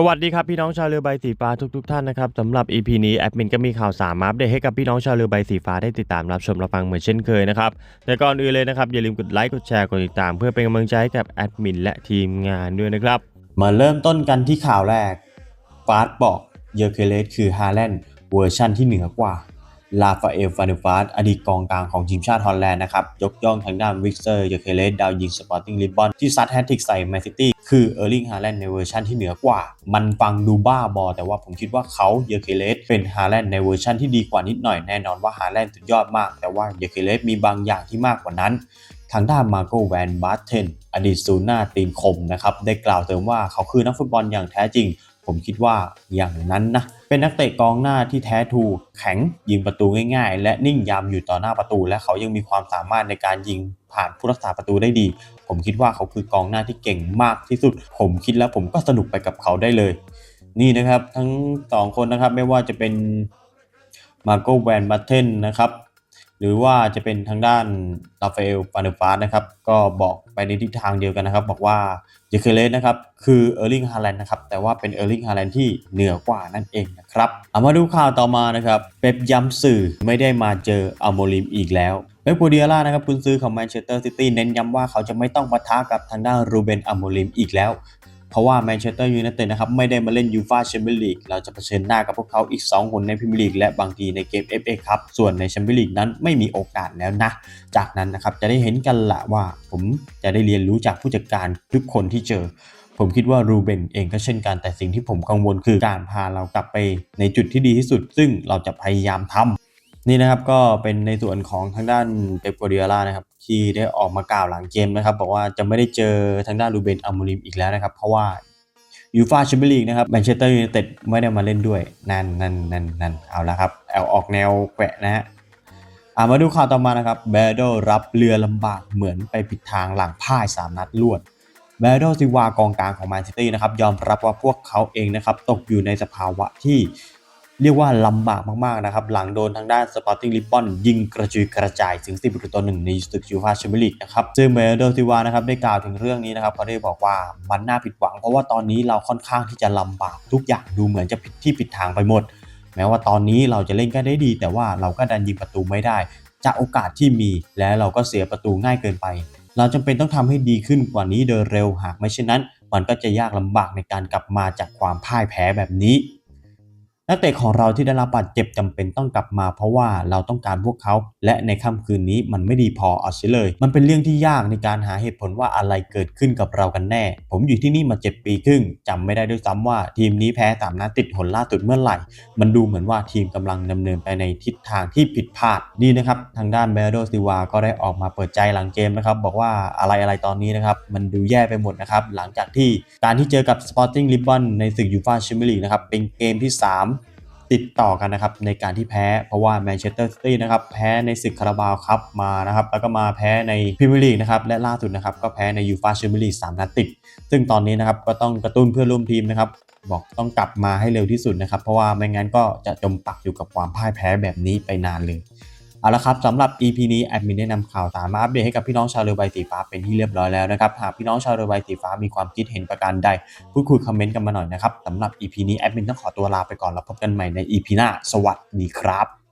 สวัสดีครับพี่น้องชาวเรือใบสีฟ้าทุกๆท่านนะครับสำหรับ EP นี้แอดมินก็มีข่าวสารมาอัปเดตให้กับพี่น้องชาวเรือใบสีฟ้าได้ติดตามรับชมรับฟังเหมือนเช่นเคยนะครับแต่ก่อนอื่นเลยนะครับอย่าลืมกดไลค์กดแชร์กดติดตาม เพื่อเป็นกำลังใจให้กับแอดมินและทีมงานด้วยนะครับมาเริ่มต้นกันที่ข่าวแรกฟาสบอกเยอร์เคเลสคือฮาแลนด์เวอร์ชั่นที่เหนือกว่า ลาฟาเอลฟาเนฟาสอดีตกองกลางของทีมชาติฮอลแลนด์นะครับ ยกย่องทางด้านวิกเตอร์เยอเคเลสดาวยิงสปอร์ติ้งลิบบอนที่ซัดแฮตทริกใส่แมนซิตี้คือเออร์ลิงฮาแลนด์ในเวอร์ชันที่เหนือกว่า มันฟังดูบ้าบอ แต่ว่าผมคิดว่าเขาเยอเคเลสเป็นฮาแลนด์ในเวอร์ชันที่ดีกว่านิดหน่อยแน่นอนว่าฮาแลนด์สุดยอดมาก แต่ว่าเยอเคเลสมีบางอย่างที่มากกว่านั้นทางด้านมาโกแวนบาร์เทนอดีตศูนย์หน้าตีนคมนะครับ ได้กล่าวเติมว่าเขาคือนักฟุตบอลอย่างแท้จริง ผมคิดว่าอย่างนั้นนะ เป็นนักเตะกองหน้าที่แท้ทูแข็งยิงประตูง่ายๆ และนิ่งยามอยู่ต่อหน้าประตู และเขายังมีความสามารถในการยิงผ่านผู้รักษาประตูได้ดี ผมคิดว่าเขาคือกองหน้าที่เก่งมากที่สุด ผมคิดแล้วผมก็สนุกไปกับเขาได้เลย นี่นะครับทั้งสองคนนะครับไม่ว่าจะเป็นมาโกแวนบัตเทนนะครับ หรือว่าจะเป็นทางด้านราฟาเอลฟานเดอร์ฟาสนะครับ ก็บอกไปในทิศทางเดียวกันนะครับ บอกว่าเยเคเลสนะครับ คือเออร์ลิงฮาแลนด์นะครับ แต่ว่าเป็นเออร์ลิงฮาแลนด์ที่เหนือกว่านั่นเองนะครับเอามาดูข่าวต่อมานะครับเป๊ปย้ำสื่อไม่ได้มาเจออัลโมริมอีกแล้วเป๊ปกัวเดียล่านะครับคุณซื้อของแมนเชสเตอร์ซิตี้เน้นย้ำว่าเขาจะไม่ต้องปะทะกับทางด้านรูเบนอัลโมริมอีกแล้ว เพราะว่าแมนเชสเตอร์ยูไนเต็ดนะครับไม่ได้มาเล่นยูฟาแชมเปี้ยนลีกเราจะเผชิญหน้ากับพวกเขาอีก 2 คนในพรีเมียร์ลีกและบางทีในเกม FA ครับส่วนในแชมเปี้ยนลีกนั้นไม่มีโอกาสแล้วนะ จากนั้นนะครับจะได้เห็นกันละว่าผมจะได้เรียนรู้จากผู้จัดการทุกคนที่เจอผมคิดว่ารูเบนเองก็เช่นกันแต่สิ่งที่ผมกังวลคือการพาเรากลับไปในจุดที่ดีที่สุด ซึ่งเราจะพยายามทำ นี่นะครับก็เป็นในส่วนของทางด้านเปปโกเดียล่านะครับที่ได้ออกมากล่าวหลังเกมนะครับบอกว่าจะไม่ได้เจอทางด้านรูเบนอัมมูริมอีกแล้วนะครับ เพราะว่ายูฟาแชมเปี้ยนลีกนะครับแมนเชสเตอร์ยูไนเต็ดไม่ได้มาเล่นด้วย นั่นนั่นนั่นนั่นเอาละครับแอลออกแนวแกะนะฮะมาดูข่าวต่อมานะครับแบดโดรับเรือลำบากเหมือนไปผิดทางหลังพ่าย 3 นัดรวดแบรโดซิวากองกลางของแมนซิตี้นะครับยอมรับว่าพวกเขาเองนะครับตกอยู่ในสภาวะที่ เรียกว่าลำบากมากๆนะครับ หลังโดนทางด้านสปอร์ติ้งลิปบอนยิงกระจุยกระจายถึง10ประตูต่อหนึ่งในศึกยูฟาแชมเปี้ยนลีกนะครับซึ่งแบรโดซิวานะครับได้กล่าวถึงเรื่องนี้นะครับเขาได้บอกว่ามันน่าผิดหวัง เพราะว่าตอนนี้เราค่อนข้างที่จะลำบากทุกอย่างดูเหมือนจะผิดที่ผิดทางไปหมด แม้ว่าตอนนี้เราจะเล่นก็ได้ดี แต่ว่าเราก็ดันยิงประตูไม่ได้ จากโอกาสที่มี และเราก็เสียประตูง่ายเกินไป เราจำเป็นต้องทำให้ดีขึ้นกว่านี้โดยเร็วหากไม่เช่นนั้น มันก็จะยากลำบากในการกลับมาจากความพ่ายแพ้แบบนี้ นักเตะของเราที่ได้รับบาดเจ็บจำเป็นต้องกลับมาเพราะว่าเราต้องการพวกเขา และในค่ำคืนนี้มันไม่ดีพอเอาเสียเลย มันเป็นเรื่องที่ยากในการหาเหตุผลว่าอะไรเกิดขึ้นกับเรากันแน่ ผมอยู่ที่นี่มา 7 ปีครึ่งจำไม่ได้ด้วยซ้ำว่าทีมนี้แพ้สามนัดติดหนล่าสุดเมื่อไหร่ มันดูเหมือนว่าทีมกำลังดำเนินไปในทิศทางที่ผิดพลาดนี่นะครับทางด้านเบโดซิวาก็ได้ออกมาเปิดใจหลังเกมนะครับบอกว่าอะไรอะไรตอนนี้นะครับมันดูแย่ไปหมดนะครับหลังจากที่การที่เจอกับ Sporting Lisbon ในศึกยูฟ่าแชมเปี้ยนลีกนะครับเป็นเกมที่ 3 ติดต่อกันนะครับในการที่แพ้เพราะว่าแมนเชสเตอร์ซิตี้นะครับแพ้ในศึกคาราบาวครับมานะครับแล้วก็มาแพ้ในพรีเมียร์ลีกนะครับและล่าสุดนะครับก็แพ้ในยูฟาแชมเปี้ยนลีกสามนัดติด ซึ่งตอนนี้นะครับก็ต้องกระตุ้นเพื่อนร่วมทีมนะครับบอกต้องกลับมาให้เร็วที่สุดนะครับเพราะว่าไม่งั้นก็จะจมปักอยู่กับความพ่ายแพ้แบบนี้ไปนานเลย เอาละครับสำหรับ EP นี้แอดมินได้นำข่าวสารมาอัปเดตให้กับพี่น้องชาวเรือใบสีฟ้าเป็นที่เรียบร้อยแล้วนะครับหากพี่น้องชาวเรือใบสีฟ้ามีความคิดเห็นประการใดพูดคุยคอมเมนต์กันมาหน่อยนะครับสำหรับ EP นี้แอดมินต้องขอตัวลาไปก่อนแล้วพบกันใหม่ใน EP หน้า สวัสดีครับ